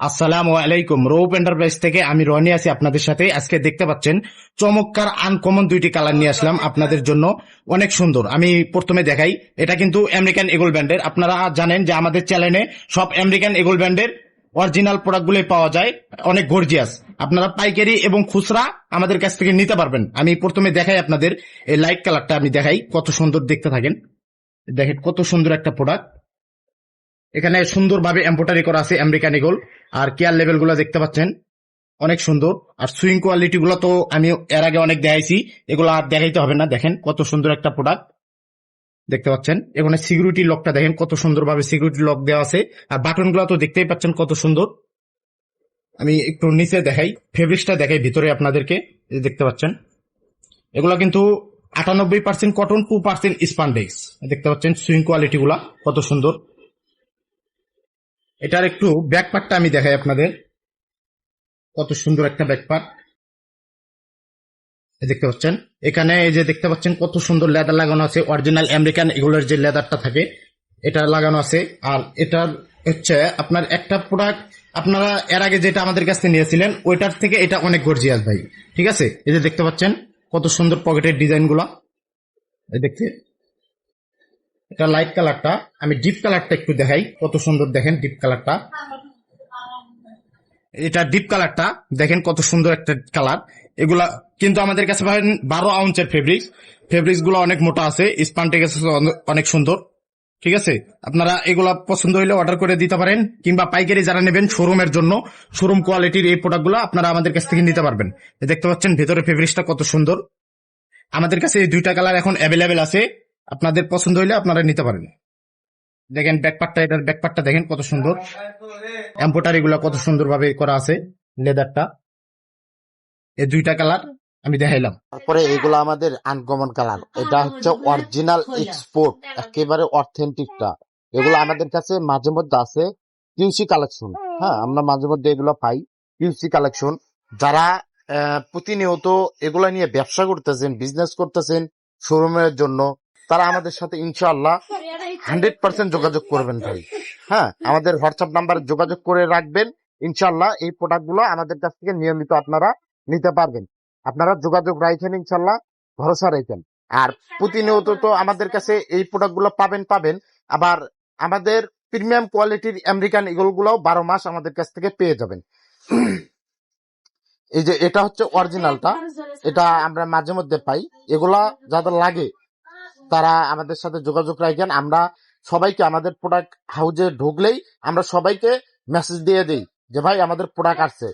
আসসালামু আলাইকুম। রৌপ এন্টারপ্রাইজ থেকে আমি রনি আছি আপনাদের সাথে। আজকে দেখতে পাচ্ছেন, চমৎকার আনকমন দুইটি কালার নিয়ে আসলাম আপনাদের জন্য। অনেক সুন্দর। আমি প্রথমে দেখাই, এটা কিন্তু আমেরিকান এগোল ব্যান্ডের আপনারা জানেন যে আমাদের চ্যানেলে সব আমেরিকান এগোল ব্র্যান্ডের অরিজিনাল প্রোডাক্টগুলোই পাওয়া যায়। অনেক গর্জিয়াস আপনারা পাইকারি এবং খুচরা আমাদের কাছ থেকে নিতে পারবেন। আমি প্রথমে দেখাই আপনাদের, এই লাইট কালারটা আমি দেখাই। কত সুন্দর দেখতে থাকেন। দেখেন কত সুন্দর একটা প্রোডাক্ট এখানে সুন্দরভাবে এম্পোটারি করা আছে আমেরিকান এগোল আর কেয়ার লেভেলগুলো দেখতে পাচ্ছেন, অনেক সুন্দর। আর সুইং কোয়ালিটি গুলো তো আমি এর আগে অনেক দেখাইছি, এগুলো আর দেখাইতে হবে না। দেখেন কত সুন্দর একটা প্রোডাক্ট দেখতে পাচ্ছেন, এখানে সিকিউরিটি লকটা দেখেন কত সুন্দরভাবে সিকিউরিটি লক দেওয়া আছে। আর বাটনগুলো তো দেখতেই পাচ্ছেন কত সুন্দর। আমি একটু নিচে দেখাই ফেব্রিক্সটা দেখাই ভিতরে আপনাদেরকে দেখতে পাচ্ছেন। এগুলো কিন্তু আটানব্বই percent cotton two percent spandex দেখতে পাচ্ছেন সুইং কোয়ালিটি গুলা কত সুন্দর। এটার একটু ব্যাকপার্টটা আমি দেখাই আপনাদের। কত সুন্দর একটা ব্যাকপার্ট দেখতে পাচ্ছেন? এখানে এই যে দেখতে পাচ্ছেন, কত সুন্দর লেদার লাগানো আছে। অরিজিনাল আমেরিকান এগুলোর যে লেদারটা থাকে, এটা লাগানো আছে। আর এটার হচ্ছে আপনার একটা প্রোডাক্ট আপনারা এর আগে যেটা আমাদের কাছ নিয়েছিলেন, ওইটার থেকে এটা অনেক গর্জিয়াস ভাই। ঠিক আছে? এই যে দেখতে পাচ্ছেন, কত সুন্দর পকেটের ডিজাইনগুলা। এই দেখতে। এটা লাইট কালারটা আমি ডিপ কালারটা একটু দেখাই। কত সুন্দর দেখেন ডিপ কালারটা এটা ডিপ কালারটা দেখেন কত সুন্দর একটা কালার এগুলা কিন্তু আমাদের কাছে বারো আউন্সের ফেব্রিক্স ফেব্রিক্সগুলো অনেক মোটা আছে। স্পানটেক অনেক সুন্দর। ঠিক আছে? আপনারা এগুলা পছন্দ হলে অর্ডার করে দিতে পারেন। কিংবা পাইকারি যারা নেবেন শোরুমের জন্য শোরুম কোয়ালিটির এই প্রোডাক্টগুলো আপনারা আমাদের কাছ থেকে নিতে পারবেন। দেখতে পাচ্ছেন, ভেতরে ফেব্রিক্সটা কত সুন্দর। আমাদের কাছে এই দুইটা কালার এখন অ্যাভেলেবেল আছে। আপনাদের পছন্দ হইলে আপনারা নিতে পারেন। দেখেন ব্যাকপার্টটা এটার ব্যাকপার্টটা দেখেন কত সুন্দর। এম্পোটারি গুলা কত সুন্দর ভাবে করা আছে লেদারটা এই দুইটা কালার আমি দেখাইলাম। তারপরে এগুলো আমাদের আনকমন কালার এটা হচ্ছে অরিজিনাল এক্সপোর্ট একেবারে অথেন্টিকটা এগুলো আমাদের কাছে মাঝে মধ্যে আছে কিউসি কালেকশন হ্যাঁ আমরা মাঝে মধ্যে এগুলো পাই কিউসি কালেকশন যারা প্রতিনিয়ত এগুলা নিয়ে ব্যবসা করতেছেন বিজনেস করতেছেন শোরুমের জন্য তারা আমাদের সাথে ইনশাআল্লাহ হান্ড্রেড পার্সেন্ট যোগাযোগ করবেন ভাই। হ্যাঁ আমাদের হোয়াটসঅ্যাপ নাম্বারে যোগাযোগ করে রাখবেন। ইনশাআল্লাহ এই প্রোডাক্টগুলো আমাদের কাছ থেকে নিয়মিত আপনারা নিতে পারবেন। আপনারা যোগাযোগ রাখেন ইনশাল্লাহ ভরসা রাখেন আর প্রতিনিয়ত তো আমাদের কাছে এই প্রোডাক্টগুলো পাবেন পাবেন। আবার আমাদের প্রিমিয়াম কোয়ালিটির আমেরিকান এগুলো গুলাও বারো মাস আমাদের কাছ থেকে পেয়ে যাবেন। এই যে এটা হচ্ছে অরিজিনালটা, এটা আমরা মাঝে মধ্যে পাই। এগুলা যাদের লাগে তারা আমাদের সাথে যোগাযোগ রাখেন। আমরা সবাইকে আমাদের প্রোডাক্ট হাউজে ঢুকলেই আমরা সবাইকে মেসেজ দিয়ে দিই যে, ভাই, আমাদের প্রোডাক্ট আসছে।